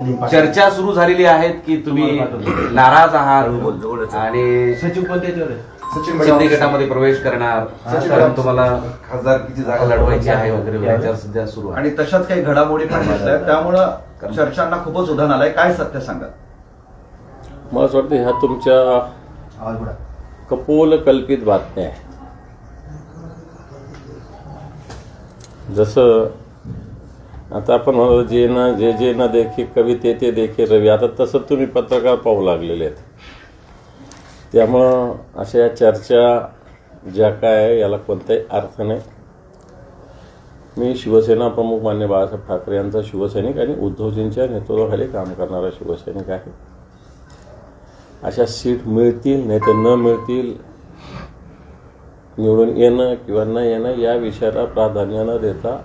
चर्चा सुरू झालेली आहेत की तुम्ही नाराज आहात आणि सचिव? सचिन शिंदे गटामध्ये प्रवेश करणार. कारण तुम्हाला खासदारकीची जागा लढवायची आहे वगैरे विचार सध्या सुरू आहे. आणि तशाच काही घडामोडी पण दिसल्या त्यामुळं चर्चांना खूपच उधाण आलंय. काय सत्य सांगा मला असं वाटतं ह्या तुमच्या. कपोल कल्पित बातम्या आहेत. जसं आता आपण म्हणतो जे ना जे जे ना देखे कवी ते ते देखे रवी. आता तसं तुम्ही पत्रकार पाहू लागलेले आहेत. त्यामुळं अशा या चर्चा ज्या काय आहे याला कोणताही अर्थ नाही. मी शिवसेना प्रमुख मान्य बाळासाहेब ठाकरे यांचा शिवसैनिक आणि उद्धवजींच्या नेतृत्वाखाली काम करणारा शिवसैनिक आहे. अशा सीट मिळतील नाही तर न मिळतील निवडून येणं किंवा न येणं या विषयाला प्राधान्य न देता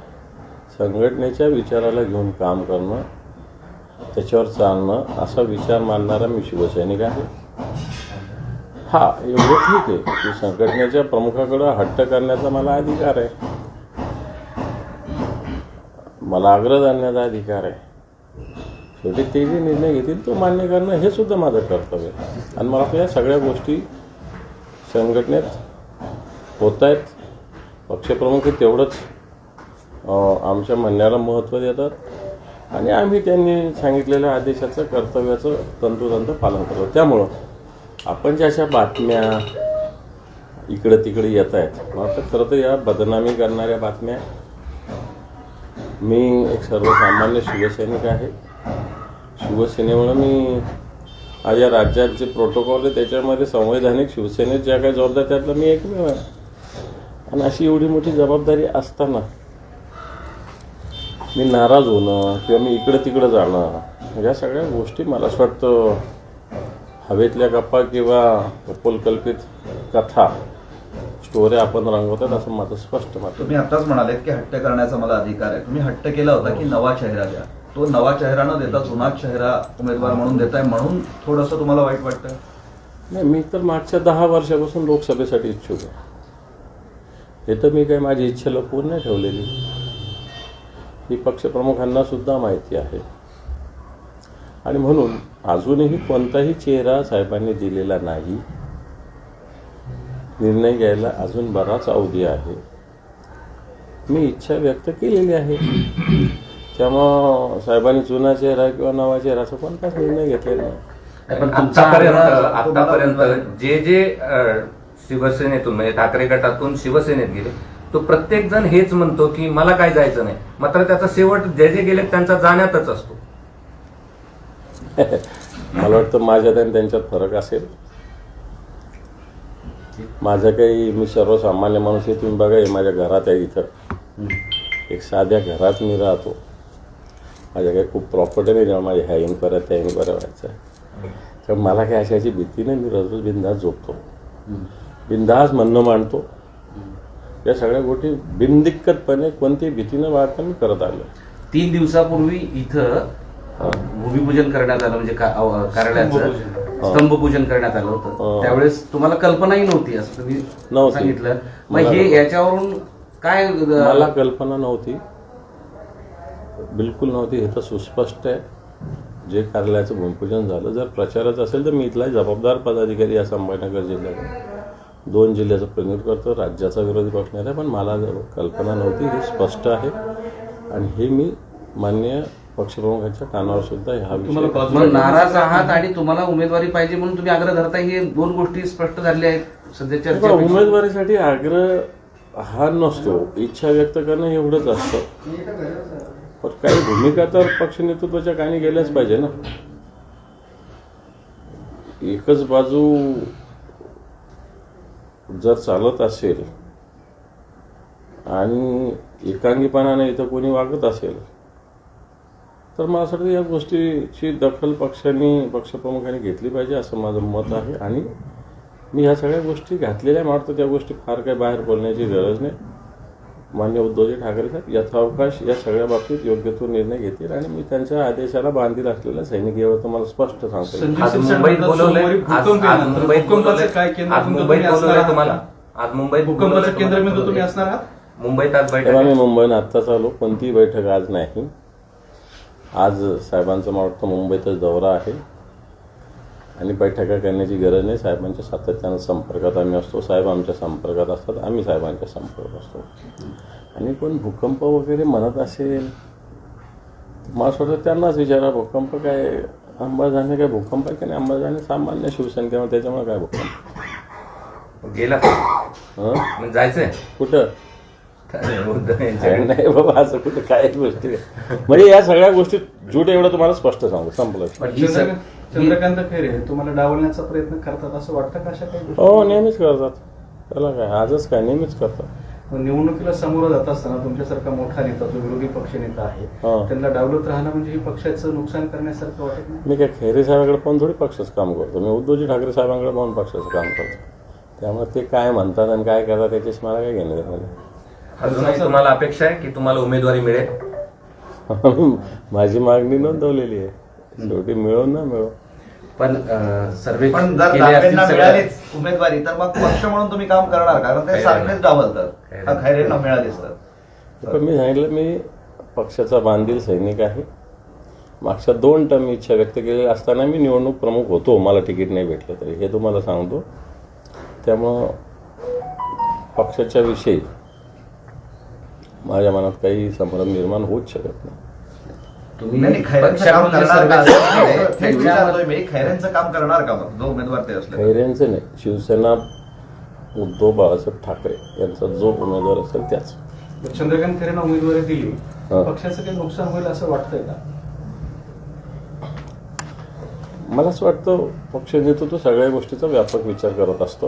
संघटनेच्या विचाराला घेऊन काम करणं त्याच्यावर चालणं असा विचार मानणारा मी शिवसैनिक आहे. हा एवढं ठीक आहे. की संघटनेच्या प्रमुखाकडं हट्ट करण्याचा मला अधिकार आहे. मला आग्रह धरण्याचा अधिकार आहे. शेवटी ते जे निर्णय घेतील तो मान्य करणं हे सुद्धा माझं कर्तव्य आहे. आणि मला या सगळ्या गोष्टी संघटनेत होत आहेत. पक्षप्रमुख हे तेवढंच आमच्या म्हणण्याला महत्त्व देतात. आणि आम्ही त्यांनी सांगितलेल्या आदेशाचं कर्तव्याचं तंतोतंत पालन करतो. त्यामुळं आपण ज्या अशा बातम्या इकडं तिकडे येत आहेत मला खरं तर या बदनामी करणाऱ्या बातम्या मी एक सर्वसामान्य शिवसैनिक आहे. शिवसेनेमुळे मी आज या राज्यात जे प्रोटोकॉल आहे त्याच्यामध्ये संवैधानिक शिवसेनेत ज्या काही जबाबदारी त्यातला मी एकमेव आहे. आणि अशी एवढी मोठी जबाबदारी असताना मी नाराज होणं किंवा मी इकडं तिकडं जाणं या सगळ्या गोष्टी मला असं वाटतं हवेतल्या गप्पा किंवा कपोलकल्पित कथा स्टोऱ्या आपण रंगवतात असं माझं स्पष्ट मत. तुम्ही आताच म्हणाले की हट्ट करण्याचा मला अधिकार आहे. तुम्ही हट्ट केला होता की नवा चेहरा द्या. तो नवा चेहरा न देता जुना चेहरा उमेदवार म्हणून देताय म्हणून थोडस तुम्हाला वाईट वाटतं? नाही मी तर मागच्या दहा वर्षापासून लोकसभेसाठी इच्छुक आहे. हे तर मी काही माझी इच्छा लपवून नाही ठेवलेली. ही पक्षप्रमुखांना सुद्धा माहिती आहे. आणि म्हणून अजूनही कोणताही चेहरा साहेबांनी दिलेला नाही. निर्णय घ्यायला अजून बराच अवधी आहे. मी इच्छा व्यक्त केलेली आहे. त्यामुळं साहेबांनी जुना चेहरा किंवा नवा चेहरा असं कोणताच निर्णय घेतलेला नाही. पण आतापर्यंत जे जे शिवसेनेतून म्हणजे ठाकरे गटातून शिवसेनेत गेले तो प्रत्येक जण हेच म्हणतो की मला काय जायचं नाही. मात्र त्याचा शेवट जे जे गेले त्यांचा जाण्यातच असतो. मला वाटतं माझ्यात आणि त्यांच्यात फरक असेल. माझं काही मी सर्वसामान्य माणूस आहे तुम्ही बघा हे माझ्या घरात आहे इथं. एक साध्या घरात मी राहतो. माझ्या काही खूप प्रॉपर्टी नाही जेव्हा माझ्या ह्या येईन परत त्या येईन बरं व्हायचं तर मला काही अशाची भीती नाही मी रोज रोज बिंदास झोपतो. बिंदास म्हणणं मांडतो. या सगळ्या गोष्टी बिनदिक्कतपणे कोणतीही भीती न बाळगता मी करत आलो तीन दिवसापूर्वी इथं भूमिपूजन करण्यात आलं म्हणजे कार्यालयाचं स्तंभपूजन करण्यात आलं होतं. त्यावेळेस तुम्हाला कल्पनाही नव्हती असं तुम्ही नव्हती. सांगितलं. मग हे. याच्यावरून काय मला कल्पना नव्हती. बिलकुल नव्हती. हे तर सुस्पष्ट आहे. जे कार्यालयाचं भूमिपूजन झालं जर प्रचाराचं असेल तर मी इथला जबाबदार पदाधिकारी या संभाजीनगर जिल्ह्यात दोन जिल्ह्याचं प्रतिनिधित्व करतो राज्याचा विरोधी पक्ष नाही पण मला जर कल्पना नव्हती हे स्पष्ट आहे. आणि हे मी मान्य पक्षप्रमुखांच्या कानावर सुद्धा ह्या नाराज आहात आणि तुम्हाला उमेदवारी पाहिजे म्हणून तुम्ही आग्रह धरताय हे दोन गोष्टी स्पष्ट झालेल्या आहेत सध्या बघा, चर्चा उमेदवारीसाठी आग्रह हा नसतो इच्छा व्यक्त करणं एवढंच असतं. पण काही भूमिका तर पक्ष नेतृत्वाच्या काही गेल्याच पाहिजे ना. एकच बाजू जर चालत असेल आणि एकांगीपणाने इथं कोणी वागत असेल तर मला असं वाटतं या गोष्टीची दखल पक्षांनी पक्षप्रमुखांनी घेतली पाहिजे असं माझं मत आहे. आणि मी ह्या सगळ्या गोष्टी घातलेल्या मला वाटतं त्या गोष्टी फार काही बाहेर बोलण्याची गरज नाही. मान्य उद्धवजी ठाकरे साहेब यथावकाश या सगळ्या बाबतीत योग्य तो निर्णय घेतील आणि मी त्यांच्या आदेशाला बांधील असलेला सैनिक यावर तुम्हाला स्पष्ट सांगतो मुंबईत बोलवलंय आज. मुंबईत भूकंपाचं केंद्र बिंदू मुंबईत तुम्ही असणार आहात तुम्हाला? आज मुंबईत भूकंपाचं बोलवलंय केंद्रबिंदू तुम्हाला. तुम्ही असणार आहात मुंबईत आज बैठक मी आहे. मुंबईनं आत्ताच आलो कोणतीही बैठक आज नाही आज साहेबांचा मला वाटतं मुंबईतच दौरा आहे आणि बैठका करण्याची गरज नाही. साहेबांच्या सातत्यानं संपर्कात आम्ही असतो. साहेब आमच्या संपर्कात असतात. आम्ही साहेबांच्या संपर्कात असतो. आणि कोण भूकंप वगैरे म्हणत असेल मला वाटतं त्यांनाच विचारा भूकंप काय अंबाजाने काय भूकंप आहे की नाही? अंबाजाने सामान्य शिवसंख्येमध्ये त्याच्यामुळे काय भूकंप? गेला. हं? मग जायचंय. कुठं. नाही बाबा असं कुठं काय गोष्टी नाही. म्हणजे या सगळ्या गोष्टी झूट एवढं तुम्हाला स्पष्ट सांगू संपलं ही चंद्रकांत खैरे तुम्हाला डावलण्याचा प्रयत्न करतात असं वाटतं का अशा काही? हो नेहमीच करतात त्याला काय आजच काय नेहमीच करतात निवडणुकीला समोर जात असताना तुमच्यासारखा मोठा नेता जो विरोधी पक्षनेता आहे हा. त्यांना डावलत राहणं म्हणजे ही पक्षाचं नुकसान करण्यासारखं वाटत नाही मी काय खैरे साहेबांकडे पाहून थोडी पक्षाचं काम करतो मी उद्धवजी ठाकरे साहेबांकडे पाहून पक्षाचं काम करतो त्यामुळे ते काय म्हणतात आणि काय करतात त्याच्याशी मला काय घेणं. अजूनही तुम्हाला अपेक्षा आहे की तुम्हाला उमेदवारी मिळेल? माझी मागणी नोंदवलेली आहे. शेवटी मिळो ना मिळो. पण सर्वे पण जर दानवेंना मिळालीच उमेदवारी तर मग पक्ष म्हणून तुम्ही काम करणार कारण ते सारखेच डावलतात. हा खैरेंना मिळालीच तर. पण मी सांगितलं मी पक्षाचा बांधील सैनिक आहे. मागच्या दोन टर्म मी इच्छा व्यक्त केलेली असताना मी निवडणूक प्रमुख होतो. मला तिकीट नाही भेटलं तरी. हे तुम्हाला सांगतो. त्यामुळं पक्षाच्या विषयी माझ्या मनात काही संभ्रम निर्माण होऊच शकत नाही. तुम्ही नाही, नाही, खैरेंचं काम पक्षामध्ये करणार का? सर्वे- थेट विचारतोय मी. खैरेंचं काम करणार का? मग जो उमेदवार ते असले. खैरेंचं नाही शिवसेना उद्धव बाळासाहेब ठाकरे यांचा जो उमेदवार असेल त्याच. चंद्रकांत खैरेंना उमेदवारी दिली हा. पक्षाचं काही नुकसान होईल असं वाटतंय का? मला असं वाटतं पक्ष नेतृत्व सगळ्या गोष्टीचा व्यापक विचार करत असतो.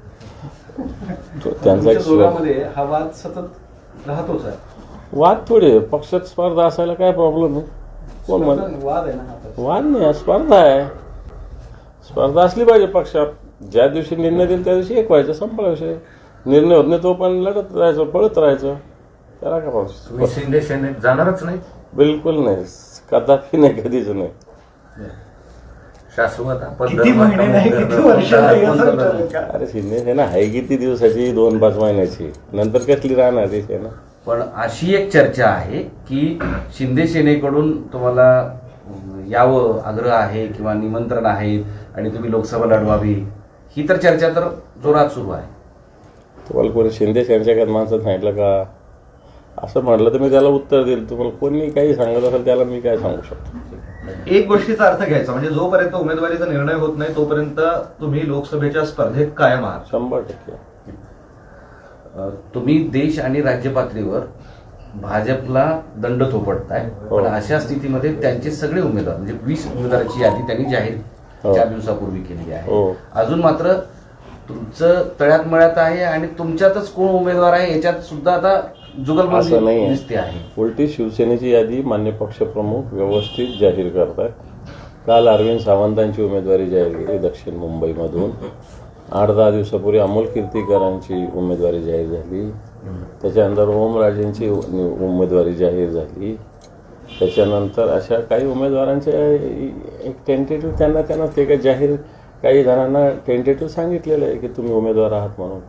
त्यांचा तुमच्या दोघांमध्ये हा वाद सतत राहतोच आहे. वाद थोडे पक्षात स्पर्धा असायला काय प्रॉब्लेम आहे? कोण म्हण वाद आहे ना हा तर. वाद नाही स्पर्धा आहे. स्पर्धा असली पाहिजे पक्षात. ज्या दिवशी निर्णय देईल त्या दिवशी एक व्हायचं संपला विषय. निर्णय होत नाही तो पण लढत राहायचं पळत राहायचं. त्याला काय तुम्ही प्रॉब्लेम शिंदे सेनेत जाणारच नाही. बिलकुल नाही. कदापि नाही कधीच नाही. शाश्वत आपण किती महिने नाही किती वर्ष नाही असं विचारलं का? अरे शिंदे सेना आहे किती दिवसाची? दोन पाच महिन्याची. नंतर कसली राहणार ती सेना पण अशी एक चर्चा आहे की शिंदे सेनेकडून तुम्हाला अं, यावं आग्रह आहे किंवा निमंत्रण आहे आणि तुम्ही लोकसभा लढवावी ही तर चर्चा तर जोरात सुरू आहे. तुम्हाला कोणी शिंदे सेनेच्या माणसं सांगितलं का? असं म्हटलं तर मी त्याला उत्तर देईल. तुम्हाला कोणी काही सांगत असेल त्याला मी काय सांगू शकतो? एक गोष्टीचा अर्थ घ्यायचा म्हणजे जोपर्यंत उमेदवारीचा निर्णय होत नाही तोपर्यंत तुम्ही लोकसभेच्या स्पर्धेत कायम आहात शंभर टक्के तुम्ही देश आणि राज्य पातळीवर भाजपला दंड थोपटताय हो. पण अशा स्थितीमध्ये त्यांचे सगळे उमेदवार म्हणजे वीस उमेदवाराची यादी त्यांनी जाहीर हो. चार दिवसापूर्वी केली आहे हो. अजून मात्र तुमचं तळ्यात मळ्यात आहे आणि तुमच्यातच कोण उमेदवार आहे याच्यात सुद्धा आता असं नाही दिसते आहे. उलटी शिवसेनेची यादी मान्य पक्षप्रमुख व्यवस्थित जाहीर करतात काल अरविंद सावंतांची उमेदवारी जाहीर केली दक्षिण मुंबईमधून. आठ दहा दिवसापूर्वी अमोल कीर्तीकरांची उमेदवारी जाहीर झाली. त्याच्यानंतर ओमराजेंची उमेदवारी जाहीर झाली. त्याच्यानंतर अशा काही उमेदवारांचे एक टेंटेटिव्ह त्यांना त्यांना ते काही जाहीर काही जणांना टेंटेटिव्ह सांगितलेलं आहे की तुम्ही उमेदवार आहात म्हणून.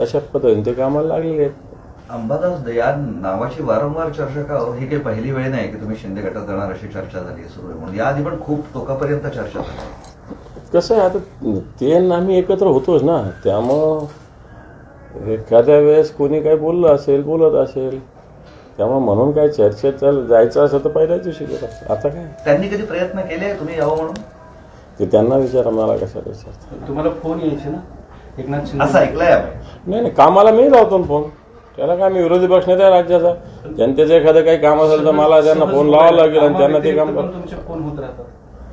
तशा पद्धतीने ते कामाला लागलेले आहेत. अंबादास या नावाची वारंवार चर्चा का हो? ही काही पहिली वेळ नाही की तुम्ही शिंदे गटात जाणार अशी चर्चा झाली आहे सुरू आहे म्हणून. याआधी पण खूप टोकापर्यंत चर्चा झाली कसं आहे आता ते आम्ही एकत्र होतोच ना. त्यामुळं एखाद्या वेळेस कोणी काही बोललं असेल बोलत असेल त्यामुळे म्हणून काय चर्चेत चाल जायचं असं तर पहिल्याच दिवशी गेलं आता काय? त्यांनी कधी प्रयत्न केले तुम्ही यावं म्हणून? ते त्यांना विचारा मला विचारतात तुम्हाला फोन यायचे ना? एकनाथ शिंदे असं ऐकलंय नाही नाही कामाला मी लावतो ना फोन. त्याला काय मी विरोधी पक्ष नाही त्या राज्याचा? जनतेचं एखादं काही काम असेल तर मला त्यांना फोन लावावा लागेल आणि त्यांना ते काम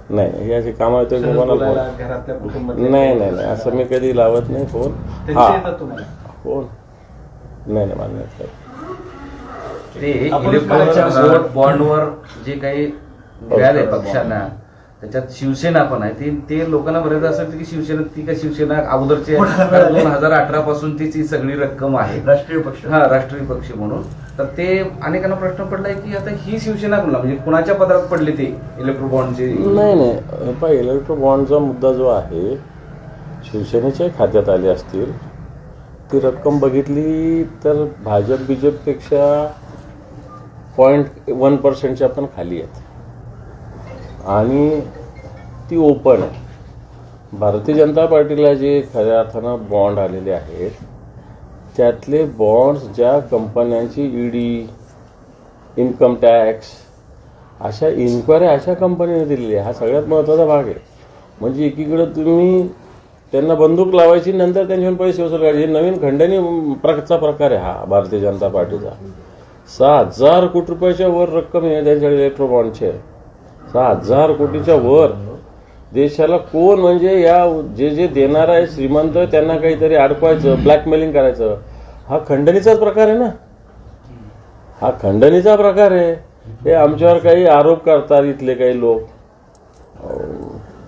नाही हे अशी कामं आहेत ते सहज कोणाला बोलायला, फोन घरातल्या कुटुंबात नाही नाही नाही असं मी कधी लावत नाही फोन. त्यांचे हा. फोन. नाही नाही मान्य नाही. ते वोट बॉन्डवर जे काही मिळाले पक्षांना त्याच्यात शिवसेना पण आहे. ते ते लोकांना बरेच असं वाटतं की शिवसेना ती का शिवसेना अगोदरचे दोन हजार अठरा पासून ती सगळी रक्कम आहे. राष्ट्रीय पक्ष. हा राष्ट्रीय पक्ष म्हणून. तर ते अनेकांना प्रश्न पडलाय की आता ही शिवसेना कुणाला? म्हणजे कुणाच्या पदरात पडले ते इलेक्ट्रो बॉन्डचे नाही नाही. हे पहा इलेक्ट्रो बॉन्डचा मुद्दा जो आहे शिवसेनेच्या खात्यात आले असतील ती रक्कम बघितली तर भाजप बीजेपपेक्षा पॉईंट वन पर्सेंटच्या पण खाली आहेत. आणि ती ओपन आहे. भारतीय जनता पार्टीला जे खऱ्या अर्थानं बॉन्ड आलेले आहेत त्यातले बॉन्ड्स ज्या कंपन्यांची ईडी इन्कम टॅक्स अशा इन्क्वायरी अशा कंपनीने दिलेली आहे. हा सगळ्यात महत्त्वाचा भाग आहे. म्हणजे एकीकडं तुम्ही त्यांना बंदूक लावायची नंतर त्यांच्यावर पैसे वसूल करायचे. नवीन खंडणी प्रकारचा प्रकार आहे हा भारतीय जनता पार्टीचा. सहा हजार कोटी रुपयाच्या वर रक्कम आहे त्यांच्याकडे इलेक्ट्रो आहे. सहा हजार कोटीच्या वर. देशाला कोण म्हणजे या जे जे देणार आहे श्रीमंत त्यांना काहीतरी अडकवायचं ब्लॅकमेलिंग करायचं. हा खंडणीचाच प्रकार आहे ना? हा खंडणीचा प्रकार आहे. हे आमच्यावर काही आरोप करतात इथले काही लोक.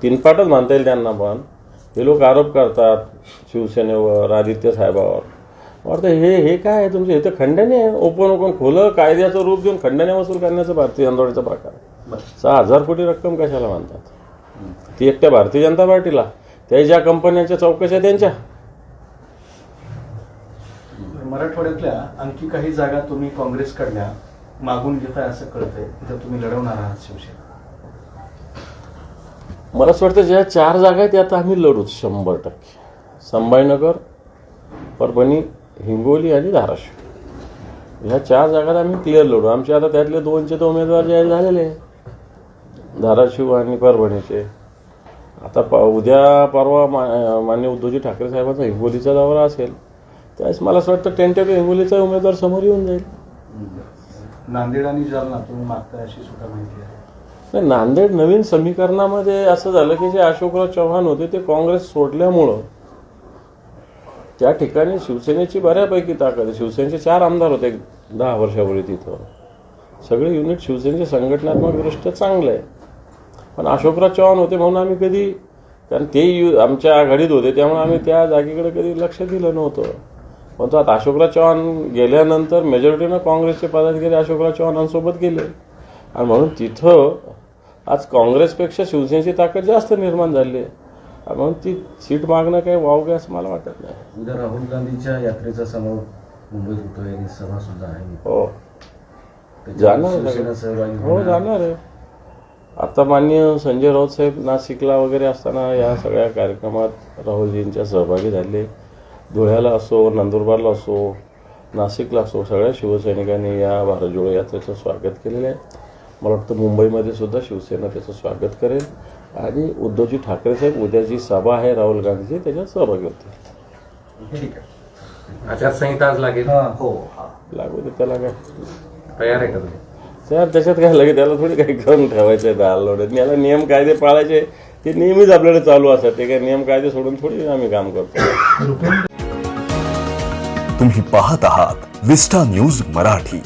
तीनपाटच मानता येईल त्यांना पण. हे लोक आरोप करतात शिवसेनेवर आदित्य साहेबावर. वाटतं हे हे काय आहे तुमचे? इथं खंडणी आहे. ओपन ओपन खुलं कायद्याचं रूप देऊन खंडणी वसूल करण्याचा भारतीय आंदोलनाचा प्रकार आहे. सहा हजार कोटी रक्कम कशाला मानतात? ती एकट्या भारतीय जनता पार्टीला. त्या ज्या कंपन्यांच्या चौकशा त्यांच्या. मराठवाड्यातल्या आणखी काही जागा तुम्ही काँग्रेसकडल्या मागून घेताय असं कळतंय. तिथं तुम्ही लढवणार आहात शिवसेना. मला असं वाटतं ज्या चार जागा आहेत त्या आता आम्ही लढूच शंभर टक्के. संभाजीनगर परभणी हिंगोली आणि धाराशिव. ह्या चार जागात आम्ही क्लिअर लढू. आमचे आता त्यातले दोनचे तर उमेदवार जाहीर झालेले आहे धाराशिव आणि परभणीचे. आता प उद्या परवा मा मान्य उद्धवजी ठाकरे साहेबांचा हिंगोलीचा दौरा असेल त्यावेळेस मला असं वाटतं टेंटेटिव्ह हिंगोलीचा उमेदवार समोर येऊन जाईल. नांदेड आणि जालना तुम्ही मागताय अशी सुद्धा माहिती आहे. नाही नांदेड नवीन समीकरणामध्ये असं झालं की जे अशोकराव चव्हाण होते ते काँग्रेस सोडल्यामुळं त्या ठिकाणी शिवसेनेची बऱ्यापैकी ताकद आहे. शिवसेनेचे चार आमदार होते दहा वर्षापूर्वी तिथं. सगळे युनिट शिवसेनेचे संघटनात्मक दृष्ट्या चांगलं आहे. पण अशोकराव चव्हाण होते म्हणून आम्ही कधी कारण ते यु आमच्या आघाडीत होते त्यामुळे आम्ही त्या जागेकडे कधी लक्ष दिलं नव्हतं. पण तो आता अशोकराव चव्हाण गेल्यानंतर मेजॉरिटीनं काँग्रेसचे पदाधिकारी अशोकराव चव्हाणांसोबत गेले. आणि म्हणून तिथं आज काँग्रेसपेक्षा शिवसेनेची ताकद जास्त निर्माण झाली आहे. म्हणून ती सीट मागणं काही वावगे असं मला वाटत नाही. उद्या राहुल गांधीच्या यात्रेचा समोर मुंबईत होतोय आणि सभा सुद्धा आहे. हो. जाणार हो. जाणार आहे. आता मान्य संजय राऊत साहेब नाशिकला वगैरे असताना या सगळ्या कार्यक्रमात राहुलजींच्या सहभागी झाले. धुळ्याला असो नंदुरबारला असो नाशिकला असो सगळ्या शिवसैनिकांनी या भारत जोडो यात्रेचं स्वागत केलेलं आहे. मला वाटतं मुंबईमध्ये सुद्धा शिवसेना त्याचं स्वागत करेल. आणि उद्धवजी ठाकरे साहेब उद्या जी सभा आहे राहुल गांधीची त्याच्यात सहभागी होतील. ठीक आहे. आचारसंहिता आज लागेल. हो हा. लागू दे त्याला काय? तयार आहे का तुम्ही? साहेब त्याच्यात काय लगेच त्याला थोडी काही करून ठेवायचं आहे डाललोड याला नियम कायदे पाळायचे ते नेहमीच आपल्याला चालू असतात. ते काय नियम कायदे सोडून थोडी आम्ही काम करतो. तुम्ही पाहत आहात विस्टा न्यूज मराठी.